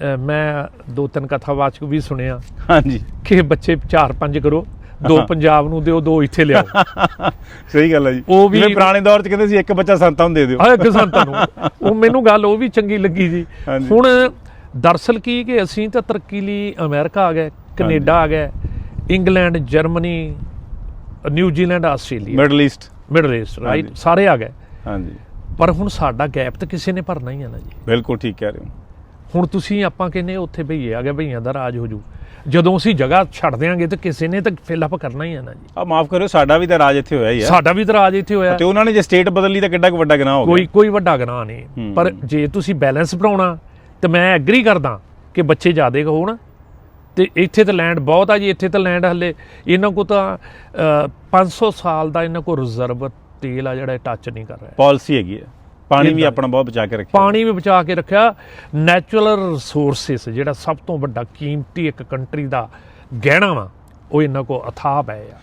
ਅ, ਮੈਂ ਦੋ ਤਿੰਨ ਕਥਾਵਾਚਕ ਵੀ ਸੁਣਿਆ। ਹਾਂਜੀ। ਕਿ ਬੱਚੇ 4-5 ਕਰੋ ਦੋ। ਪੰਜਾਬ ਨੂੰ ਦਿਓ ਦੋ ਇੱਥੇ ਲਿਆਓ। ਸਹੀ ਗੱਲ ਹੈ ਜੀ। ਉਹ ਵੀ- ਜਿਵੇਂ ਪੁਰਾਣੇ ਦੌਰ 'ਚ ਕਹਿੰਦੇ ਸੀ ਇੱਕ ਬੱਚਾ ਸੰਤਾਂ ਨੂੰ ਦੇ ਦਿਓ। ਆਹ ਗਸੰਤਾਂ ਨੂੰ ਉਹ ਮੈਨੂੰ ਗੱਲ ਉਹ ਵੀ ਚੰਗੀ ਲੱਗੀ ਜੀ। ਹਾਂਜੀ। ਹੁਣ ਦਰਸਲ ਕੀ ਕਿ ਅਸੀਂ ਤਾਂ ਤਰੱਕੀ ਲਈ ਅਮਰੀਕਾ ਆ ਗਏ ਕੈਨੇਡਾ ਆ ਗਏ England Germany New Zealand Australia. Middle east. Middle east right ਹਾਂਜੀ। ਸਾਰੇ ਆ ਗਏ। ਹਾਂਜੀ। ਪਰ ਹੁਣ ਸਾਡਾ ਗੈਪ ਤਾਂ ਕਿਸੇ ਨੇ ਭਰਨਾ ਹੀ ਆ ਨਾ ਜੀ। ਬਿਲਕੁਲ ਠੀਕ ਕਹਿ ਰਹੇ ਹੋ। ਹੁਣ ਤੁਸੀਂ ਆਪਾਂ ਕਹਿੰਦੇ ਉੱਥੇ ਭਈਏ ਆ ਗਏ ਭਈਆਂ ਦਾ ਰਾਜ ਹੋ ਜੂ। ਜਦੋਂ ਅਸੀਂ ਜਗ੍ਹਾ ਛੱਡ ਦਿਆਂਗੇ ਤਾਂ ਕਿਸੇ ਨੇ ਤਾਂ ਫਿਲ ਅਪ ਕਰਨਾ ਹੀ ਆ ਨਾ ਜੀ। ਆ ਮਾਫ ਕਰਿਓ ਸਾਡਾ ਵੀ ਤਾਂ ਰਾਜ ਇੱਥੇ ਹੋਇਆ ਹੀ ਆ। ਸਾਡਾ ਵੀ ਤਾਂ ਰਾਜ ਇੱਥੇ ਹੋਇਆ। ਤੇ ਉਹਨਾਂ ਨੇ ਜੇ ਸਟੇਟ ਬਦਲ ਲਈ ਤਾਂ ਕਿੱਡਾ ਕੁ ਵੱਡਾ ਗੁਨਾਹ ਹੋ ਕੋਈ ਗਿਆ। ਕੋਈ ਵੱਡਾ ਗੁਨਾਹ ਨਹੀਂ। ਪਰ ਜੇ ਤੁਸੀਂ ਬੈਲੈਂਸ ਬਣਾਉਣਾ ਤੇ ਮੈਂ ਐਗਰੀ ਕਰਦਾ ਕਿ ਬੱਚੇ ਜ਼ਿਆਦੇ ਹੋਣ। ਤੇ ਇੱਥੇ ਤਾਂ ਲੈਂਡ ਬਹੁਤ ਆ ਜੀ ਇੱਥੇ ਤਾਂ ਲੈਂਡ ਹੱਲੇ ਇਹਨਾਂ ਕੋ ਤਾਂ ਅ, 500 ਸਾਲ ਦਾ ਇਹਨਾਂ ਕੋ ਰਿਜ਼ਰਵ ਤੇਲ ਆ ਜਿਹੜਾ ਟੱਚ ਨਹੀਂ ਕਰ ਰਿਹਾ। ਪਾਲਿਸੀ ਹੈਗੀ ਹੈ ਪਾਣੀ ਵੀ। ਆਪਣਾ ਬਹੁਤ ਬਚਾ ਕੇ ਰੱਖਿਆ ਪਾਣੀ ਵੀ ਬਚਾ ਕੇ ਰੱਖਿਆ ਨੈਚੁਰਲ ਰਿਸੋਰਸਸ ਜਿਹੜਾ ਸਭ ਤੋਂ ਵੱਡਾ ਕੀਮਤੀ ਇੱਕ ਕੰਟਰੀ ਦਾ ਗਹਿਣਾ ਵਾ ਉਹ ਇਹਨਾਂ ਕੋ ਅਥਾਹ ਪਏ ਆ